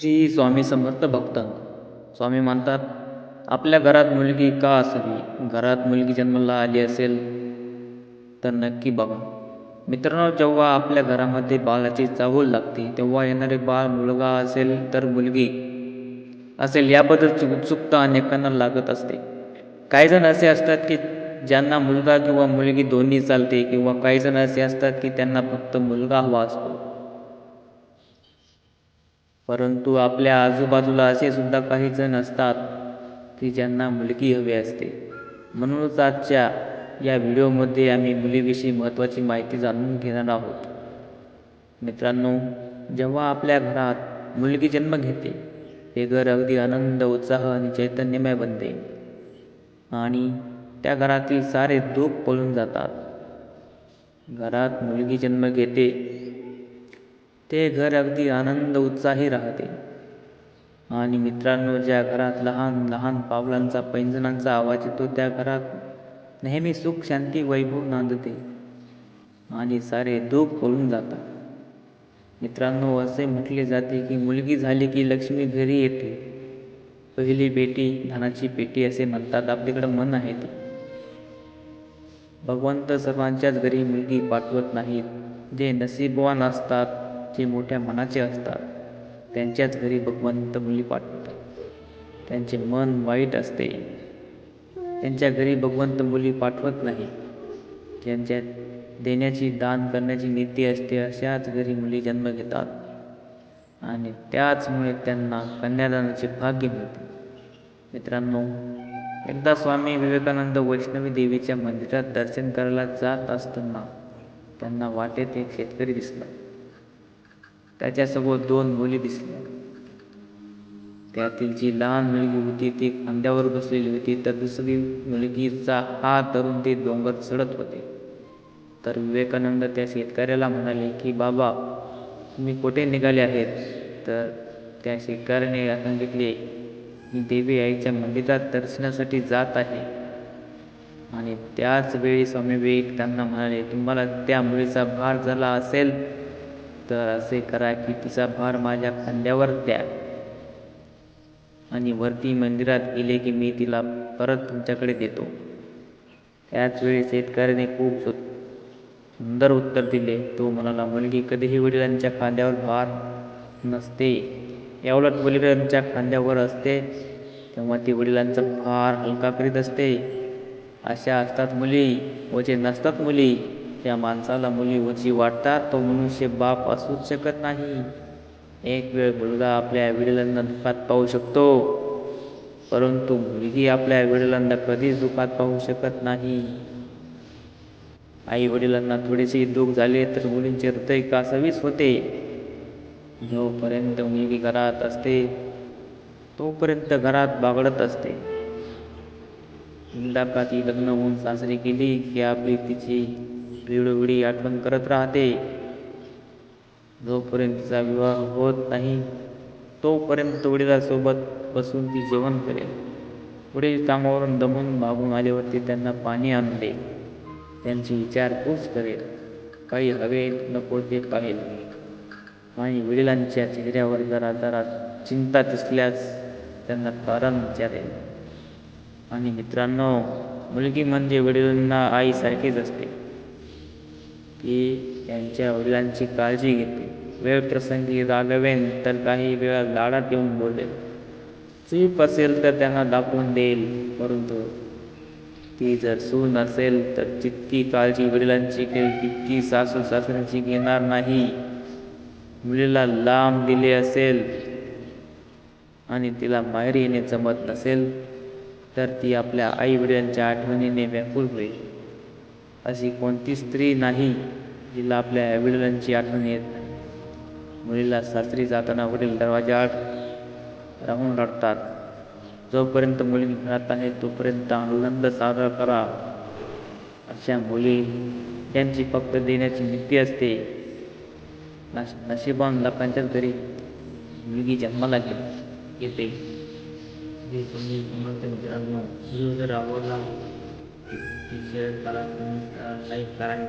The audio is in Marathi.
श्री स्वामी समर्थ भक्त. स्वामी म्हणतात आपल्या घरात मुलगी का असावी? घरात मुलगी जन्माला आली असेल तर नक्की बघा. मित्रांनो जेव्हा आपल्या घरामध्ये बाळाची चाहूल लागते तेव्हा येणारे बाळ मुलगा असेल तर मुलगी असेल याबद्दलची उत्सुकता अनेकांना लागत असते. काही जण असे असतात की ज्यांना मुलगा किंवा मुलगी दोन्ही चालते किंवा काही जण असे असतात की त्यांना फक्त मुलगा हवा असतो. परंतु आपल्या आजूबाजूला असे सुद्धा काही जण असतात की ज्यांना मुलगी हवी असते. म्हणूनच आजच्या या व्हिडिओमध्ये आम्ही मुलीविषयी महत्त्वाची माहिती जाणून घेणार आहोत. मित्रांनो जेव्हा आपल्या घरात मुलगी जन्म घेते हे घर अगदी आनंद उत्साह आणि चैतन्यमय बनते. आणि त्या घरातील सारे दुःख पळून जातात. घरात मुलगी जन्म घेते ते घर अगदी आनंद उत्साही राहते. आणि मित्रांनो ज्या घरात लहान लहान पावलांचा पैंजणांचा आवाज येतो त्या घरात नेहमी सुख शांती वैभव नांदते. आणि सारे दुःख पळून जातात. मित्रांनो असे म्हटले जाते की मुलगी झाली की लक्ष्मी घरी येते. पहिली बेटी धनाची पेटी असे म्हणतात. आपल्याकडं मन आहे ते. भगवंत सर्वांच्याच घरी मुलगी पाठवत नाहीत. जे नशीबवान असतात जे मोठ्या मनाचे असतात त्यांच्याच घरी भगवंत मुली पाठवतात. त्यांचे मन वाईट असते. त्यांच्या घरी भगवंत मुली पाठवत नाही. ज्यांच्या देण्याची दान करण्याची नीती असते अशाच घरी मुली जन्म घेतात. आणि त्याचमुळे त्यांना कन्यादानाचे भाग्य मिळते. मित्रांनो एकदा स्वामी विवेकानंद वैष्णवी देवीच्या मंदिरात दर्शन करायला जात असताना त्यांना वाटेत एक शेतकरी दिसला. त्याच्यासोबत दोन मुली दिसल्या. त्यातील जी लहान मुलगी होती ती खांद्यावर बसलेली होती. तर दुसरी मुलगीचा हात धरून ते डोंगर चढत होते. तर विवेकानंद त्या शेतकऱ्याला म्हणाले की बाबा तुम्ही कुठे निघाले आहेत? तर त्या शेतकऱ्याने सांगितले मी देवी आईच्या मंदिरात दर्शनासाठी जात आहे. आणि त्याच वेळी स्वामी विवेक त्यांना म्हणाले तुम्हाला त्या मुलीचा भार झाला असेल तर असे करा की तिचा भार माझ्या खांद्यावर द्या. आणि वरती मंदिरात गेले की मी तिला परत तुमच्याकडे देतो. त्याच वेळी शेतकऱ्याने खूप सुंदर उत्तर दिले. तो म्हणाला मुलगी कधीही वडिलांच्या खांद्यावर भार नसते. याउलट वडिलांच्या खांद्यावर असते तेव्हा ती वडिलांचा भार हलका करीत असते. अशा असतात मुली व जे नसतात मुली. त्या माणसाला मुली वची वाटतात तो मनुष्य बाप असूच शकत नाही. एक वेळ मुलगा आपल्या वडिलांना दुःखात पाहू शकतो परंतु मुलगी आपल्या वडिलांना कधीच दुःखात पाहू शकत नाही. आई वडिलांना थोडेसे दुःख झाले तर मुलींचे हृदय कासावीस होते. जोपर्यंत मुलगी घरात असते तोपर्यंत घरात बागडत असते. एकदा का ती लग्न होऊन सासरी केली की आपली तिची वेळोवेळी आठवण करत राहते. जोपर्यंत तिचा विवाह होत नाही तोपर्यंत वडिलांसोबत बसून ती जेवण करेल. वडील कामावरून दमून मागून आल्यावरती त्यांना पाणी आणून देईल त्यांची विचारपूस करेल. काही हवे नको ते पाहिल आणि वडिलांच्या चेहऱ्यावर जरा जरा चिंता दिसल्यास त्यांना कारण विचारेल. आणि मित्रांनो मुलगी म्हणजे वडिलांना आईसारखीच असते. ती त्यांच्या वडिलांची काळजी घेते. वेळ प्रसंगी रागवेन तर काही वेळा लाडात येऊन बोलेल. चूप असेल तर त्यांना दाखवून देईल परंतु ती जर सून असेल तर जितकी काळजी वडिलांची घेईल तितकी सासू सासऱ्यांची घेणार नाही. मुलीला लांब दिले असेल आणि तिला माहेर येणे जमत नसेल तर ती आपल्या आई वडिलांच्या आठवणीने व्याकुळ होईल. अशी कोणती स्त्री नाही जिला आपल्या वडिलांची आठवण येत नाही. मुलीला सासरी जाताना वडील दरवाजाआड राहून रडतात. जोपर्यंत मुली घरात आहे तोपर्यंत आनंद साजरा करा. अशा मुली यांची फक्त देण्याची नीती असते नश नशिबान लोकांच्या घरी मुलगी जन्माला येते तुम्ही जर आवडला teacher parang uh, like parang.